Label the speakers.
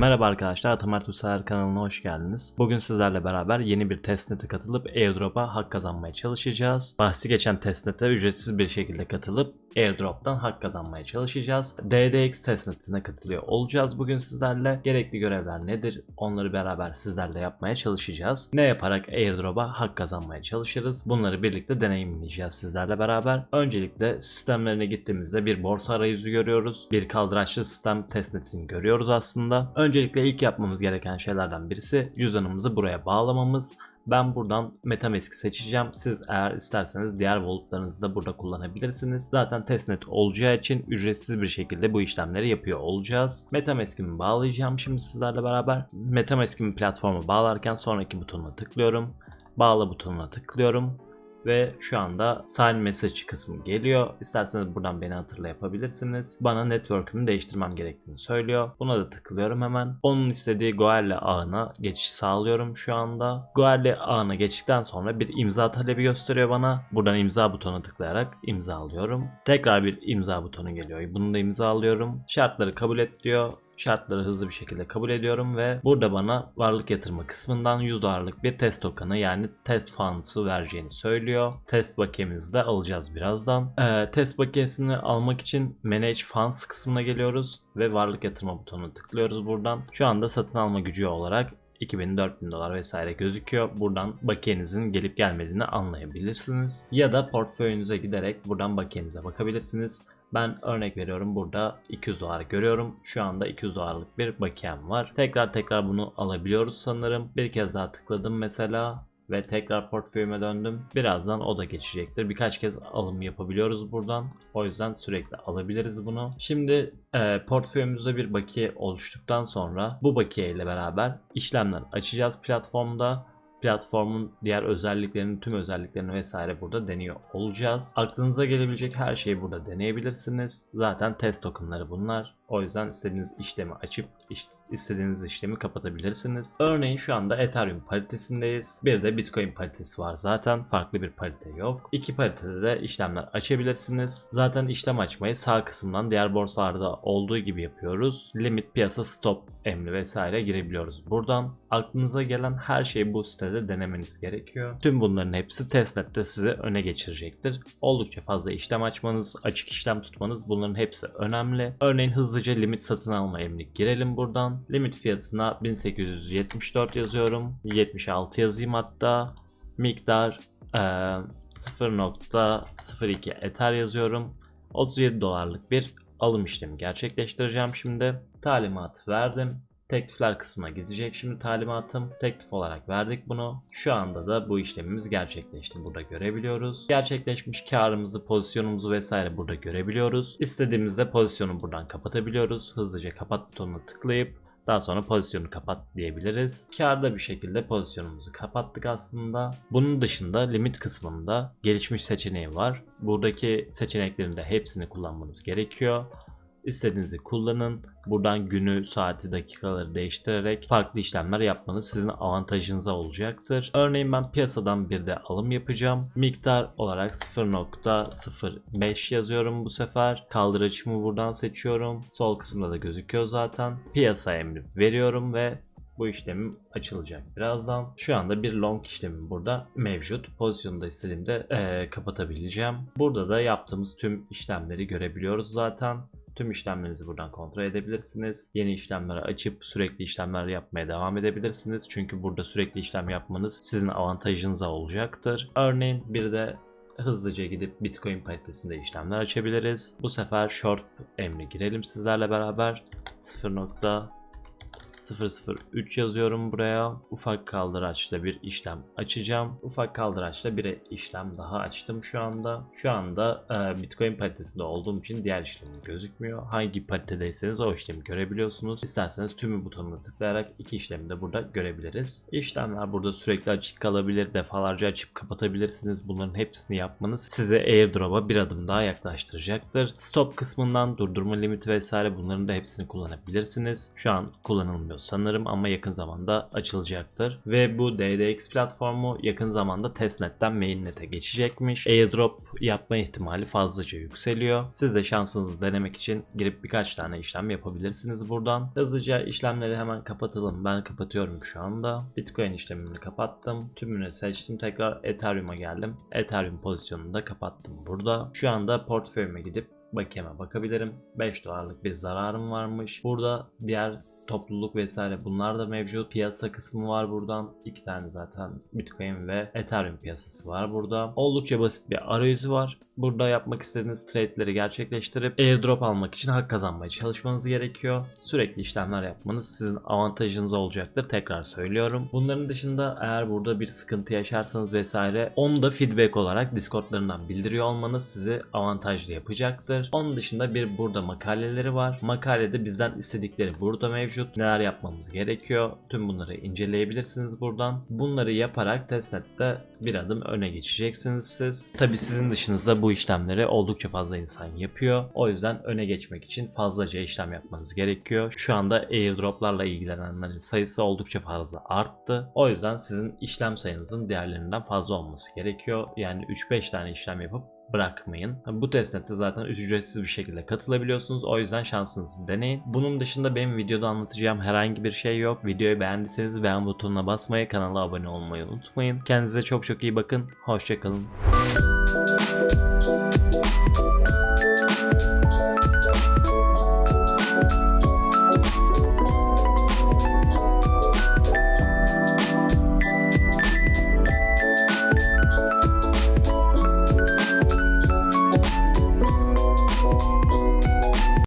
Speaker 1: Merhaba arkadaşlar, Atamer Tüseler kanalına hoş geldiniz. Bugün sizlerle beraber yeni bir testnet'e katılıp airdrop'a hak kazanmaya çalışacağız. Bahsi geçen testnet'e ücretsiz bir şekilde katılıp airdrop'tan hak kazanmaya çalışacağız. DDX testnet'ine katılıyor olacağız bugün sizlerle. Gerekli görevler nedir? Onları beraber sizlerle yapmaya çalışacağız. Ne yaparak airdrop'a hak kazanmaya çalışırız? Bunları birlikte deneyimleyeceğiz sizlerle beraber. Öncelikle sistemlerine gittiğimizde bir borsa arayüzü görüyoruz. Bir kaldıraçlı sistem testnet'ini görüyoruz aslında. Öncelikle ilk yapmamız gereken şeylerden birisi cüzdanımızı buraya bağlamamız. Ben buradan Metamask'i seçeceğim. Siz eğer isterseniz diğer walletlarınızı da burada kullanabilirsiniz. Zaten testnet olacağı için ücretsiz bir şekilde bu işlemleri yapıyor olacağız. Metamask'imi bağlayacağım şimdi sizlerle beraber. Metamask'imi platforma bağlarken sonraki butonuna tıklıyorum. Bağla butonuna tıklıyorum ve şu anda sign message kısmı geliyor. İsterseniz buradan beni hatırla yapabilirsiniz. Bana network'ümü değiştirmem gerektiğini söylüyor. Buna da tıklıyorum hemen. Onun istediği Goerli ağına geçiş sağlıyorum şu anda. Goerli ağına geçtikten sonra bir imza talebi gösteriyor bana. Buradan imza butonuna tıklayarak imza alıyorum. Tekrar bir imza butonu geliyor. Bunu da imza alıyorum. Şartları kabul et diyor şartları hızlı bir şekilde kabul ediyorum ve burada bana varlık yatırma kısmından 100 dolarlık bir test token'ı yani test funds'ı vereceğini söylüyor. Test bakiyemizi de alacağız birazdan. Ee, test bakiyesini almak için manage funds kısmına geliyoruz ve varlık yatırma butonuna tıklıyoruz buradan. Şu anda satın alma gücü olarak 2000-4000 dolar vesaire gözüküyor. Buradan bakiyenizin gelip gelmediğini anlayabilirsiniz. Ya da portföyünüze giderek buradan bakiyenize bakabilirsiniz. Ben örnek veriyorum burada 200 dolar görüyorum. Şu anda 200 dolarlık bir bakiyem var. Tekrar tekrar bunu alabiliyoruz sanırım. Bir kez daha tıkladım mesela ve tekrar portföyüme döndüm. Birazdan o da geçecektir. Birkaç kez alım yapabiliyoruz buradan. O yüzden sürekli alabiliriz bunu. Şimdi e, portföyümüzde bir bakiye oluştuktan sonra bu bakiye ile beraber işlemler açacağız platformda platformun diğer özelliklerini, tüm özelliklerini vesaire burada deniyor olacağız. Aklınıza gelebilecek her şeyi burada deneyebilirsiniz. Zaten test tokenları bunlar. O yüzden istediğiniz işlemi açıp istediğiniz işlemi kapatabilirsiniz. Örneğin şu anda Ethereum paritesindeyiz. Bir de Bitcoin paritesi var zaten. Farklı bir parite yok. İki paritede de işlemler açabilirsiniz. Zaten işlem açmayı sağ kısımdan diğer borsalarda olduğu gibi yapıyoruz. Limit piyasa stop emri vesaire girebiliyoruz buradan. Aklınıza gelen her şeyi bu sitede denemeniz gerekiyor. Tüm bunların hepsi testnet'te sizi öne geçirecektir. Oldukça fazla işlem açmanız, açık işlem tutmanız bunların hepsi önemli. Örneğin hızlı hızlıca limit satın alma emri girelim buradan. Limit fiyatına 1874 yazıyorum. 76 yazayım hatta. Miktar e, 0.02 Ether yazıyorum. 37 dolarlık bir alım işlemi gerçekleştireceğim şimdi. Talimat verdim. Teklifler kısmına gidecek şimdi talimatım. Teklif olarak verdik bunu. Şu anda da bu işlemimiz gerçekleşti. Burada görebiliyoruz. Gerçekleşmiş karımızı, pozisyonumuzu vesaire burada görebiliyoruz. İstediğimizde pozisyonu buradan kapatabiliyoruz. Hızlıca kapat butonuna tıklayıp daha sonra pozisyonu kapat diyebiliriz. Karda bir şekilde pozisyonumuzu kapattık aslında. Bunun dışında limit kısmında gelişmiş seçeneği var. Buradaki seçeneklerin de hepsini kullanmanız gerekiyor. İstediğinizi kullanın. Buradan günü, saati, dakikaları değiştirerek farklı işlemler yapmanız sizin avantajınıza olacaktır. Örneğin ben piyasadan bir de alım yapacağım. Miktar olarak 0.05 yazıyorum bu sefer. Kaldıraçımı buradan seçiyorum. Sol kısımda da gözüküyor zaten. Piyasa emri veriyorum ve bu işlemim açılacak birazdan. Şu anda bir long işlemim burada mevcut. Pozisyonu da istediğimde ee, kapatabileceğim. Burada da yaptığımız tüm işlemleri görebiliyoruz zaten. Tüm işlemlerinizi buradan kontrol edebilirsiniz. Yeni işlemleri açıp sürekli işlemler yapmaya devam edebilirsiniz. Çünkü burada sürekli işlem yapmanız sizin avantajınıza olacaktır. Örneğin bir de hızlıca gidip Bitcoin paritesinde işlemler açabiliriz. Bu sefer short emri girelim sizlerle beraber. 0. 003 yazıyorum buraya. Ufak kaldıraçla bir işlem açacağım. Ufak kaldıraçla bir işlem daha açtım şu anda. Şu anda e, Bitcoin paritesinde olduğum için diğer işlemim gözükmüyor. Hangi paritedeyseniz o işlemi görebiliyorsunuz. İsterseniz tümü butonuna tıklayarak iki işlemi de burada görebiliriz. İşlemler burada sürekli açık kalabilir. Defalarca açıp kapatabilirsiniz. Bunların hepsini yapmanız size airdrop'a bir adım daha yaklaştıracaktır. Stop kısmından durdurma limiti vesaire bunların da hepsini kullanabilirsiniz. Şu an kullanılmıyor açılmıyor sanırım ama yakın zamanda açılacaktır. Ve bu DDX platformu yakın zamanda testnetten mainnet'e geçecekmiş. Airdrop yapma ihtimali fazlaca yükseliyor. Siz de şansınızı denemek için girip birkaç tane işlem yapabilirsiniz buradan. Hızlıca işlemleri hemen kapatalım. Ben kapatıyorum şu anda. Bitcoin işlemini kapattım. Tümünü seçtim. Tekrar Ethereum'a geldim. Ethereum pozisyonunu da kapattım burada. Şu anda portföyüme gidip bakiyeme bakabilirim. 5 dolarlık bir zararım varmış. Burada diğer topluluk vesaire bunlar da mevcut. Piyasa kısmı var buradan. İki tane zaten Bitcoin ve Ethereum piyasası var burada. Oldukça basit bir arayüzü var. Burada yapmak istediğiniz trade'leri gerçekleştirip airdrop almak için hak kazanmaya çalışmanız gerekiyor. Sürekli işlemler yapmanız sizin avantajınız olacaktır. Tekrar söylüyorum. Bunların dışında eğer burada bir sıkıntı yaşarsanız vesaire onu da feedback olarak Discord'larından bildiriyor olmanız sizi avantajlı yapacaktır. Onun dışında bir burada makaleleri var. Makalede bizden istedikleri burada mevcut. Neler yapmamız gerekiyor? Tüm bunları inceleyebilirsiniz buradan. Bunları yaparak testnet'te bir adım öne geçeceksiniz siz. Tabi sizin dışınızda bu işlemleri oldukça fazla insan yapıyor. O yüzden öne geçmek için fazlaca işlem yapmanız gerekiyor. Şu anda airdroplarla ilgilenenlerin sayısı oldukça fazla arttı. O yüzden sizin işlem sayınızın diğerlerinden fazla olması gerekiyor. Yani 3-5 tane işlem yapıp bırakmayın. Bu testnet'e zaten ücretsiz bir şekilde katılabiliyorsunuz. O yüzden şansınızı deneyin. Bunun dışında benim videoda anlatacağım herhangi bir şey yok. Videoyu beğendiyseniz beğen butonuna basmayı, kanala abone olmayı unutmayın. Kendinize çok çok iyi bakın. Hoşçakalın.